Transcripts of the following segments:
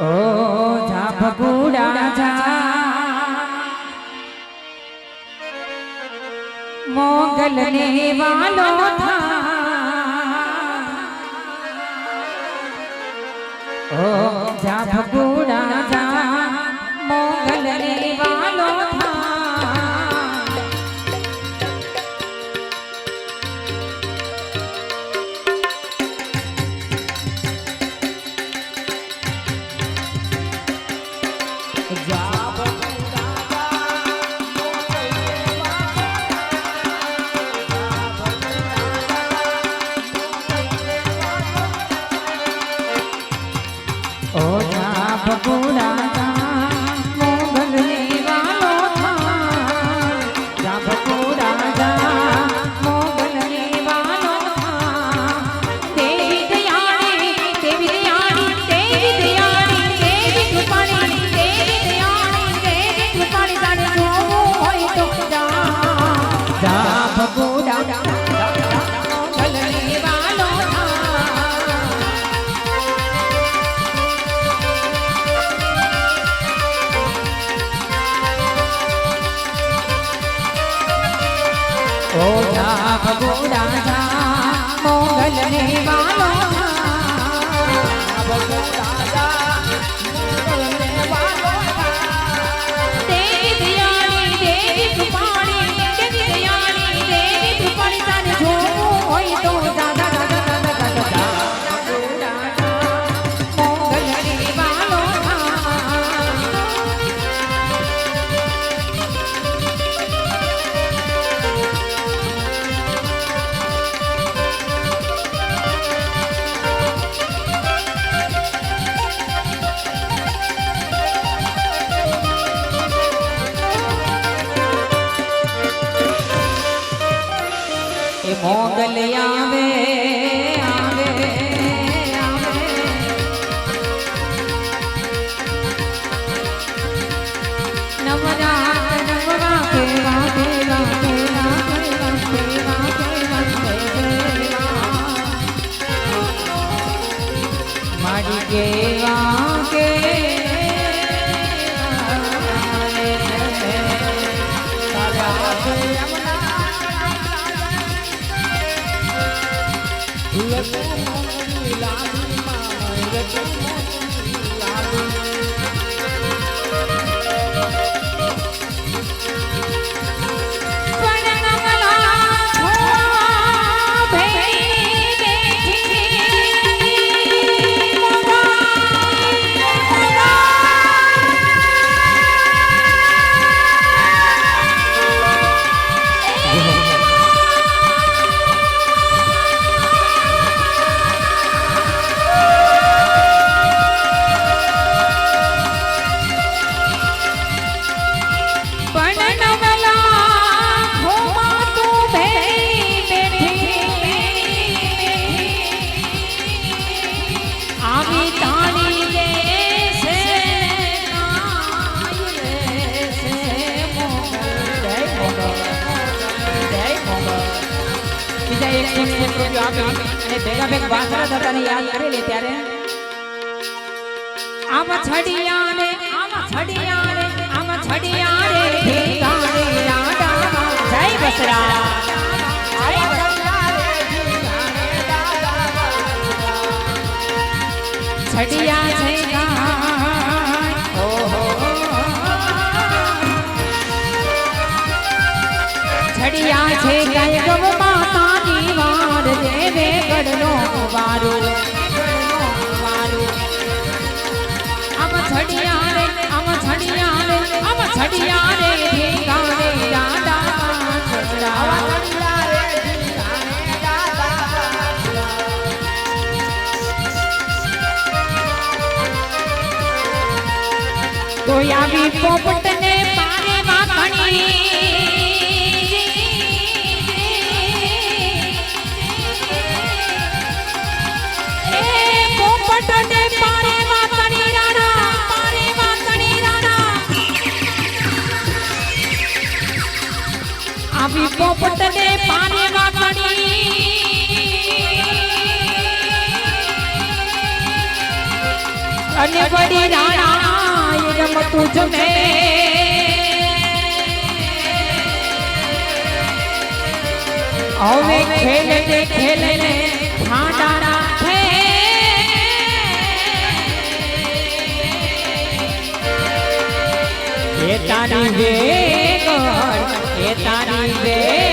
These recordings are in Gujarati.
ઓ જા ભગુડા જા. મોગલ ને વાલો થા. ઓ ઓ મોગલ આવે. પણ આપી. અને ભેગા ભેગા વાસણા દાદાને છડિયા છે ગાય. ઓહો. છડિયા છે ગાય. ગમ વારો આમ છડિયા રે આમ છડિયા રે આમ છડિયા રે એ આવી પોપટ ને પાને વાગણી અને વડી રાણા રમતું જમે. હવે ખેલ ને ખેલ ને ઠાડા તારી વેગળ એ તારી વેગળ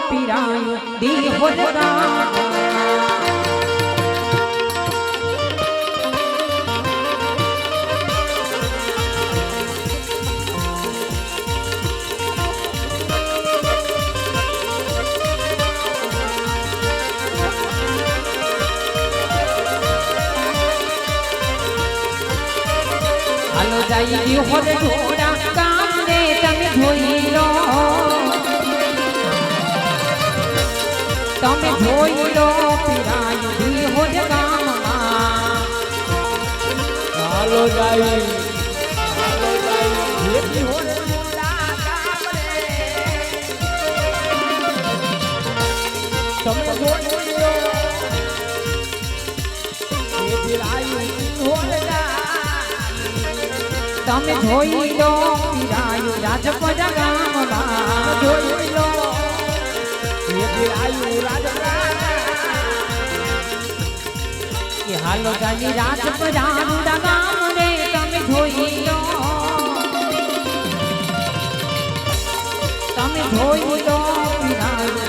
પીરાયો દી હોદા जाई તમે જોઈ લો પીરાઈ હોજ ગામમાં હાલો જાય હાલો જાય તમે જોઈ લો. તમે જોઈ લો ગામમાં. જોઈ લો. હાલો ગાની રાત પરારુડા તમે જોઈ લો. તમે જોઈ લો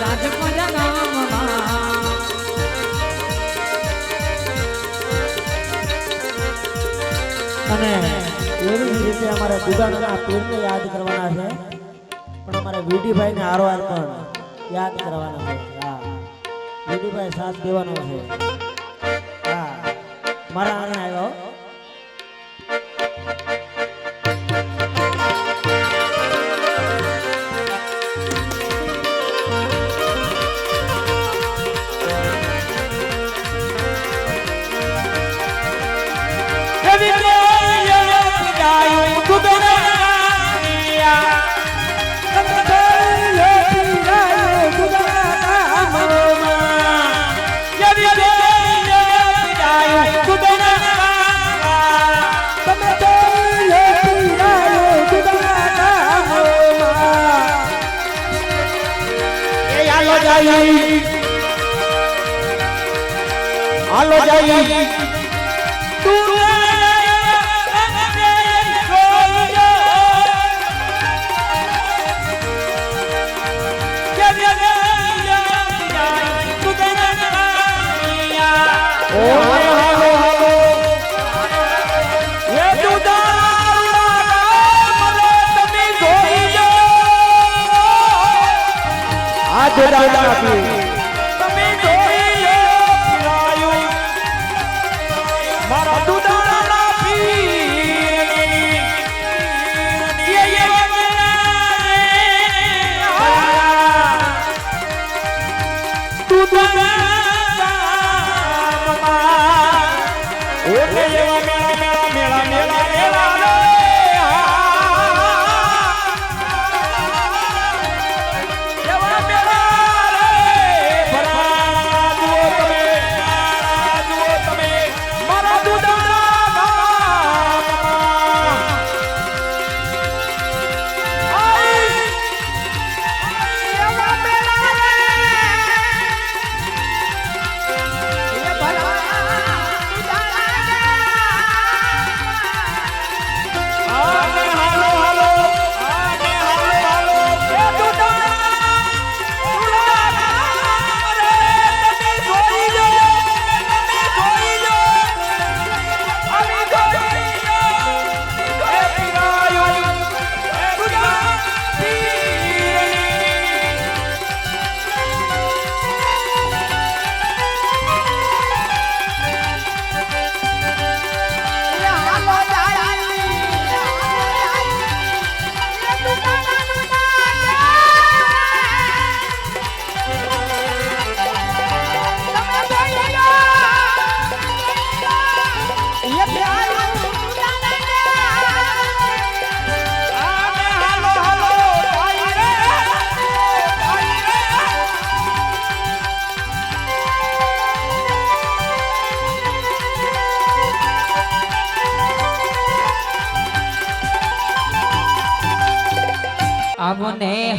રાત પરા ગામમાં અને એવી રીતે અમારા દુકાનના પીરને યાદ કરવાના છે. પણ અમારા વીટીભાઈને આરો આર પણ યાદ કરવાના છે. હા. વીડીભાઈ સાથ દેવાનો છે. હા. મારા આને આવ્યો હાલો જાય તું તમે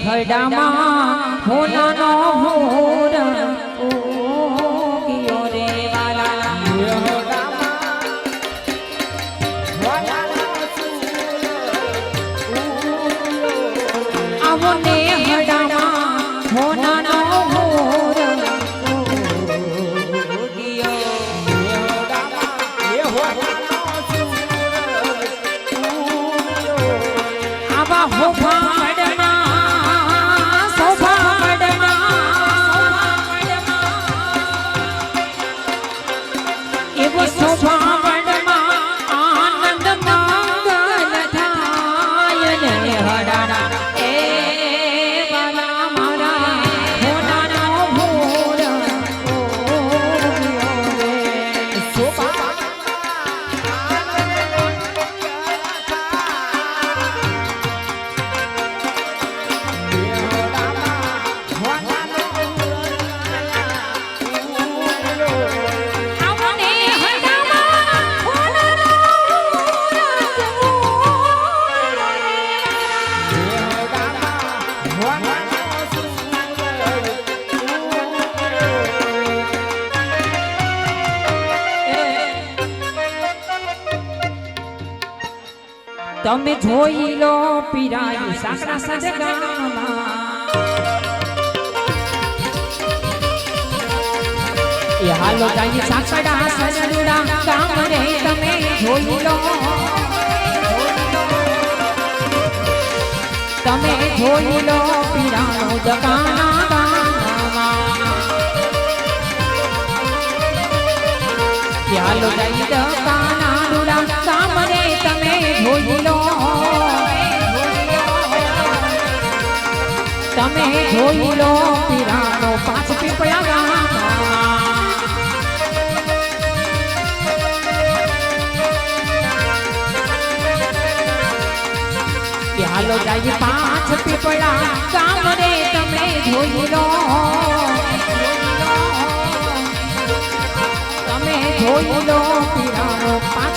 હડામાં હોનાનો હોર. ઓ જોઈ લો પીરાયું સાકરા સદગામાં હાલો જાય સાકડા સસરુડા કામ રે તમે જોઈ લો. તમે જોઈ લો દકાના ગામમાં ચાલો જઈ દકાના રૂડા સામને તમે જોઈ લો. તમે જોઈ લો પીરાનો પાંચ પીપળા હાલો જાય પાંચ પીપળા કામ રે તમે જોઈ લો. તમે જોઈ લો પીરાનો પાંચ